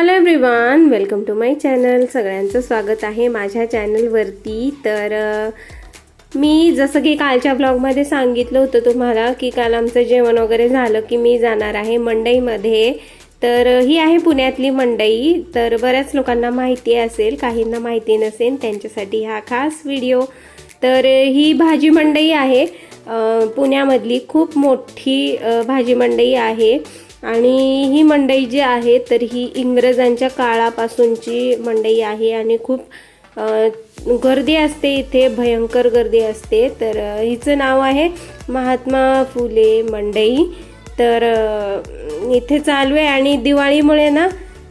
Hello everyone welcome to my channel सगळ्यांचं स्वागत आहे माझ्या चॅनलवरती तर मी जसं की कालच्या ब्लॉगमध्ये सांगितलं होतं तुम्हाला की काल आमचं जेवण वगैरे झालं की मी जाणार आहे मंडईमध्ये. तर ही आहे पुण्यातली मंडई. तर बऱ्याच लोकांना माहिती असेल काहींना माहिती नसेल त्यांच्यासाठी हा खास व्हिडिओ तर ही भाजी मंडई आहे. पुण्यामधली खूप मोठी भाजी मंडई आहे. आणि ही मंडई जी आहे तर ही इंग्रजांच्या काळापासूनची मंडई आहे आणि खूप गर्दी असते इथे भयंकर गर्दी असते. तर हिचं नाव आहे महात्मा फुले मंडई. तर इथे चालू आहे आणि दिवाळीमुळे ना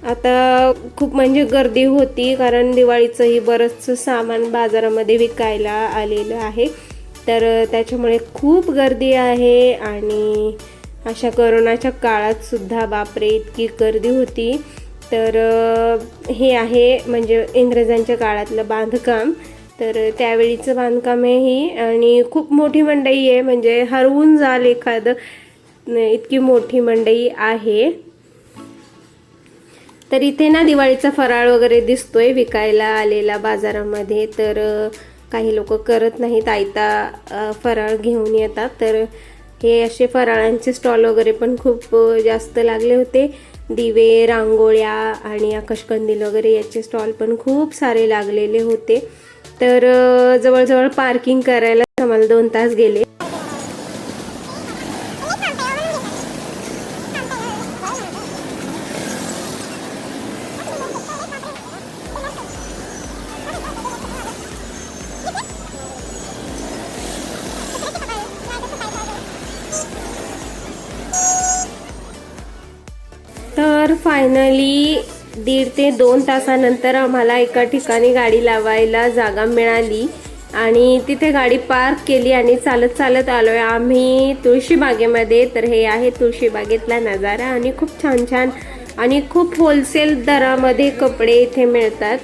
आता खूप म्हणजे गर्दी होती कारण दिवाळीचंही बरंचसं सामान बाजारामध्ये विकायला आलेलं आहे. तर त्याच्यामुळे खूप गर्दी आहे आणि अशा करोनाच्या काळात सुद्धा बापरे इतकी गर्दी होती. तर हे आहे म्हणजे इंग्रजांच्या काळातलं बांधकाम. तर त्यावेळीचं बांधकाम आहे ही आणि खूप मोठी मंडई आहे. म्हणजे हरवून जाल एखादं. इतकी मोठी मंडई आहे. तर इथे ना दिवाळीचा फराळ वगैरे दिसतोय विकायला आलेला बाजारामध्ये. तर काही लोक करत नाहीत. आयता फराळ घेऊन येतात. तर हे असे फराळांचे स्टॉल वगैरे पण खूप जास्त लागले होते. दिवे रांगोळ्या आणि आकाशकंदील वगैरे याचे स्टॉल पण खूप सारे लागलेले होते. तर जवळजवळ पार्किंग करायला आम्हाला दोन तास गेले. तर फायनली दीड ते दोन तासानंतर आम्हाला एका ठिकाणी गाडी लावायला जागा मिळाली. आणि तिथे गाडी पार्क केली आणि चालत चालत आलोय. आम्ही तुळशीबागेमध्ये तर हे आहे तुळशीबागेतला नजारा आणि खूप छान छान आणि खूप होलसेल दरामध्ये कपडे इथे मिळतात.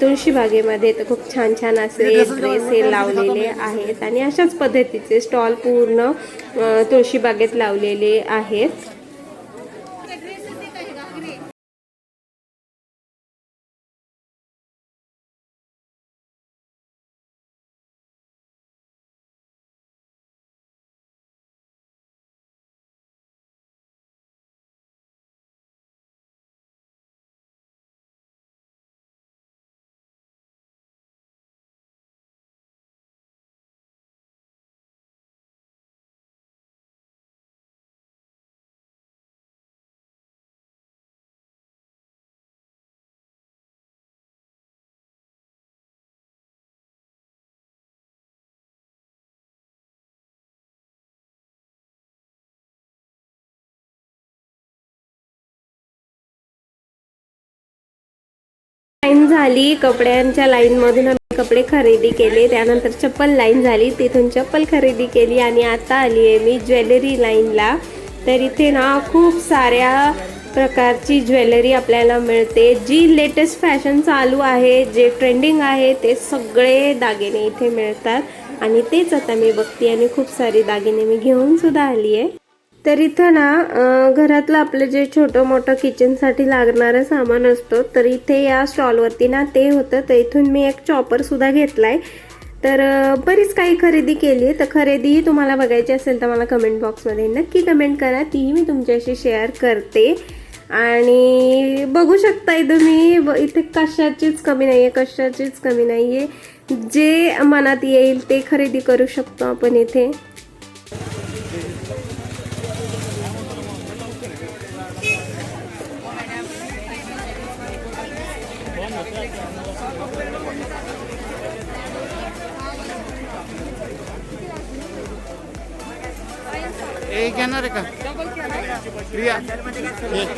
तुळशीबागेमध्ये तर खूप छान छान असे ड्रेस हे लावलेले आहेत आणि अशाच पद्धतीचे स्टॉल पूर्ण तुळशीबागेत लावलेले आहेत. झाली कपड्यांच्या लाईनमधून आम्ही कपडे खरेदी केले. त्यानंतर चप्पल लाईन झाली. तिथून चप्पल खरेदी केली आणि आता आली आहे मी ज्वेलरी लाईनला तर इथे ना खूप साऱ्या प्रकारची ज्वेलरी आपल्याला मिळते. जी लेटेस्ट फॅशन चालू आहे जे ट्रेंडिंग आहे ते सगळे दागिने इथे मिळतात. आणि तेच आता मी बघते आणि खूप सारे दागिने मी घेऊन सुद्धा आली आहे तर इथं ना घरातलं आपलं जे छोटं मोठं किचनसाठी लागणारं सामान असतो तर इथे या स्टॉलवरती ना ते होतं. तर इथून मी एक चॉपरसुद्धा घेतला आहे तर बरीच काही खरेदी केली आहे. तर खरेदीही तुम्हाला बघायची असेल तर मला कमेंट बॉक्समध्ये नक्की कमेंट करा. तीही मी तुमच्याशी शेअर करते. आणि बघू शकताय तुम्ही ब- इथे कशाचीच कमी नाही आहे कशाचीच कमी नाही आहे जे मनात येईल ते खरेदी करू शकतो आपण इथे. एक घेणार आहे का प्रिया एक.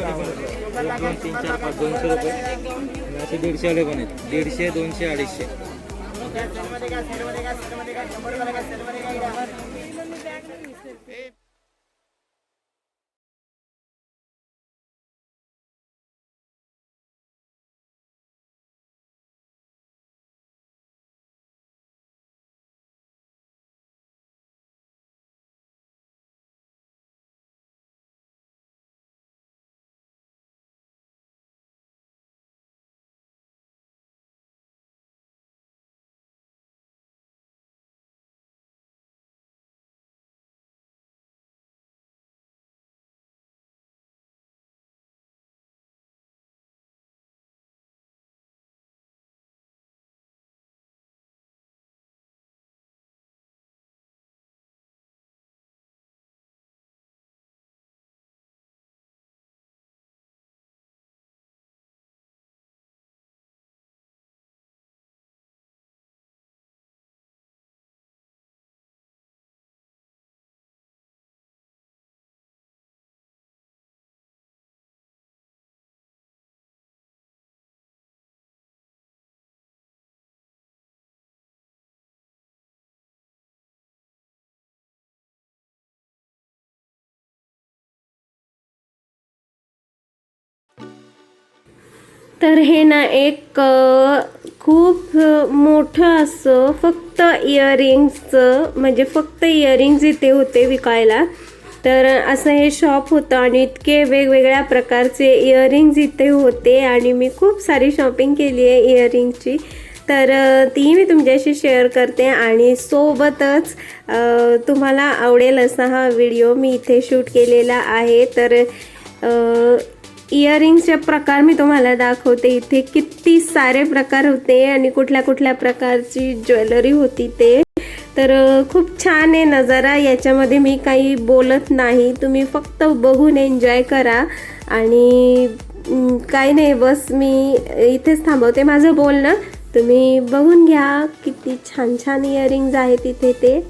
तीन चार पाच दोनशे रुपये असे दीडशे वाले पण आहेत दीडशे दोनशे अडीचशे तर हे ना एक खूप मोठं असं फक्त इयरिंग्सचं म्हणजे फक्त इयरिंग्स इथे होते विकायला. तर असं हे शॉप होतं आणि इतके वेगवेगळ्या प्रकारचे इयरिंग्स इथे होते आणि मी खूप सारी शॉपिंग केली आहे इयरिंगची. तर ती मी तुमच्याशी शेअर करते आणि सोबतच तुम्हाला आवडेल असा हा व्हिडिओ मी इथे शूट केलेला आहे. तर इयरिंगचे इयरिंग्सचे प्रकार मी तुम्हाला दाखवते. इथे किती सारे प्रकार होते आणि कुठल्या कुठल्या प्रकारची ज्वेलरी होती ते. तर खूप छान आहे नजारा. याच्यामध्ये मी काही बोलत नाही. तुम्ही फक्त बघून एन्जॉय करा. आणि काही नाही बस मी इथेच थांबवते माझं बोलणं. तुम्ही बघून घ्या किती छान छान इयरिंग्ज आहेत इथे ते.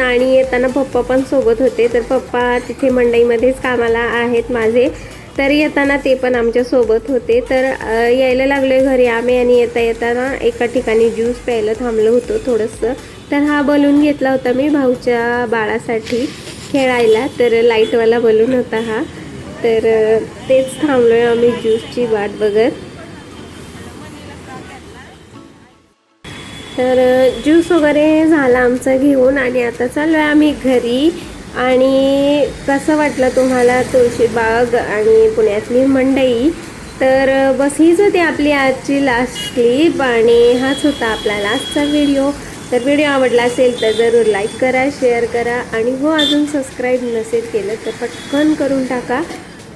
आणि येताना पप्पा पण सोबत होते. तर पप्पा तिथे मंडईमध्येच कामाला आहेत माझे. तर येताना ते पण आमच्यासोबत होते. तर यायला लागलो घरी आम्ही आणि येता येताना एका ठिकाणी ज्यूस प्यायला थांबलो होतो थोडंसं. तर हा बलून घेतला होता मी भाऊच्या बाळासाठी खेळायला. तर लाईटवाला बलून होता हा. तर तेच थांबलो आहे आम्ही ज्यूसची वाट बघत. तर ज्यूस वगैरे झाला आमचं घेऊन आणि आता चाललो आहे आम्ही घरी. आणि कसं वाटलं तुम्हाला तुळशीबाग आणि पुण्यातली मंडई? तर बस हीच होती आपली आजची लास्ट क्लिप आणि हाच होता आपला लास्टचा व्हिडिओ तर व्हिडिओ आवडला असेल तर जरूर लाईक करा शेअर करा आणि हो अजून सबस्क्राईब नसेल केलं तर पटकन करून टाका.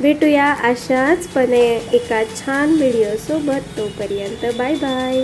भेटूया अशाच पण एका छान व्हिडिओसोबत तोपर्यंत बाय बाय